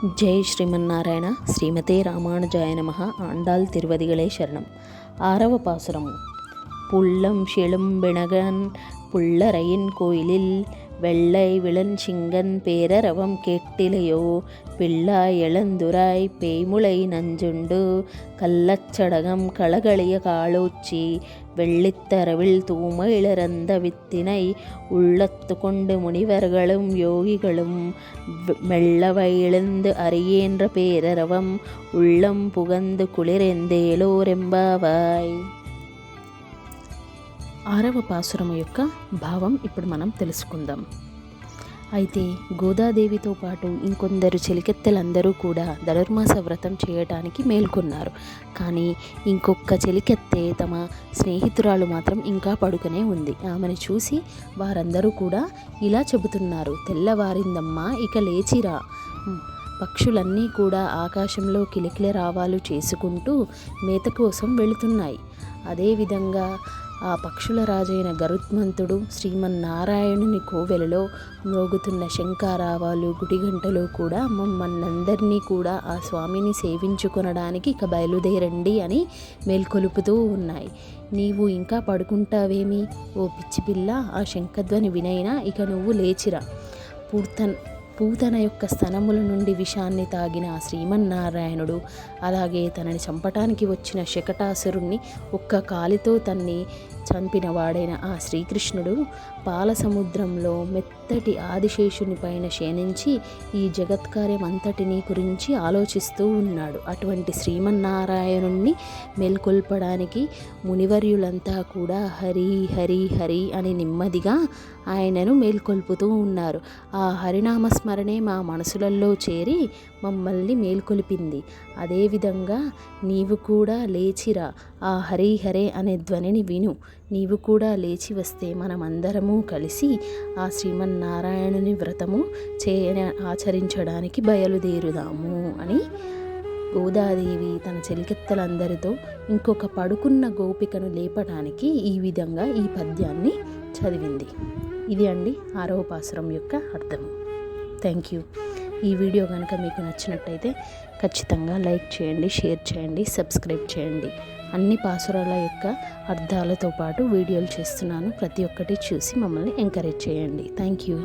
ஜெய் ஸ்ரீமன்னாராயண. ஸ்ரீமதே ராமானுஜாய நமக ஆண்டாள் திருவதிகளே சரணம். ஆரவ பாசுரம். புள்ளம் செழும்பிணகன் புள்ளரையின் கோயிலில் வெள்ளை விளஞ்சிங்கன் பேரரவம் கேட்டிலையோ? பிள்ளாய் எழுந்துராய் பேய்முளை நஞ்சுண்டு. கள்ளச்சடகம் களகளிய காலோச்சி. வெள்ளித்தரவில் தூம இளறந்த வித்தினை உள்ளத்து கொண்டு முனிவர்களும் யோகிகளும் மெல்லவை எழுந்து அறியேன்ற பேரரவம் உள்ளம் புகந்து குளிரெந்தேலோரெம்பாவாய் ఆరవ పాసురము యొక్క భావం ఇప్పుడు మనం తెలుసుకుందాం. అయితే గోదాదేవితో పాటు ఇంకొందరు చెలికెత్తెలందరూ కూడా ధనుర్మాస వ్రతం చేయటానికి మేల్కొన్నారు. కానీ ఇంకొక చెలికెత్తె తమ స్నేహితురాలు మాత్రం ఇంకా పడుకునే ఉంది. ఆమెను చూసి వారందరూ కూడా ఇలా చెబుతున్నారు. తెల్లవారిందమ్మా ఇక లేచిరా. పక్షులన్నీ కూడా ఆకాశంలో కిలకిల రావాలు చేసుకుంటూ మేత కోసం వెళుతున్నాయి. అదేవిధంగా ఆ పక్షుల రాజైన గరుత్మంతుడు శ్రీమన్నారాయణుని కోవెలలో మ్రోగుతున్న శంఖారావాలు గుడిగంటలో కూడా మమ్మల్నందరినీ కూడా ఆ స్వామిని సేవించుకొనడానికి ఇక బయలుదేరండి అని మేల్కొలుపుతూ ఉన్నాయి. నీవు ఇంకా పడుకుంటావేమి? ఓ పిచ్చి పిల్ల ఆ శంఖధ్వని వినైనా ఇక నువ్వు లేచిరా. పూర్తన్ పూతన యొక్క స్తనముల నుండి విషాన్ని తాగిన ఆ శ్రీమన్నారాయణుడు అలాగే తనని చంపటానికి వచ్చిన శకటాసురుణ్ణి ఒక్క కాలితో తన్ని చంపిన వాడైన ఆ శ్రీకృష్ణుడు పాలసముద్రంలో మెత్తటి ఆదిశేషుని పైన క్షేణించి ఈ జగత్కార్యం అంతటిని గురించి ఆలోచిస్తూ ఉన్నాడు. అటువంటి శ్రీమన్నారాయణుణ్ణి మేల్కొల్పడానికి మునివర్యులంతా కూడా హరి హరి హరి అని నెమ్మదిగా ఆయనను మేల్కొల్పుతూ ఉన్నారు. ఆ స్మరణే మా మనసులలో చేరి మమ్మల్ని మేల్కొలిపింది. అదేవిధంగా నీవు కూడా లేచిరా. ఆ హరి హరే అనే ధ్వనిని విను. నీవు కూడా లేచి వస్తే మనమందరము కలిసి ఆ శ్రీమన్నారాయణుని వ్రతము చేయ ఆచరించడానికి బయలుదేరుదాము అని గోదాదేవి తన చెలికెత్తలందరితో ఇంకొక పడుకున్న గోపికను లేపడానికి ఈ విధంగా ఈ పద్యాన్ని చదివింది. ఇది అండి ఆరోపాసురం యొక్క అర్థం థ్యాంక్ యూ. ఈ వీడియో కనుక మీకు నచ్చినట్టయితే ఖచ్చితంగా లైక్ చేయండి షేర్ చేయండి సబ్స్క్రైబ్ చేయండి. అన్ని పాసురాల యొక్క అర్థాలతో పాటు వీడియోలు చేస్తున్నాను. ప్రతి ఒక్కటి చూసి మమ్మల్ని ఎంకరేజ్ చేయండి. Thank you.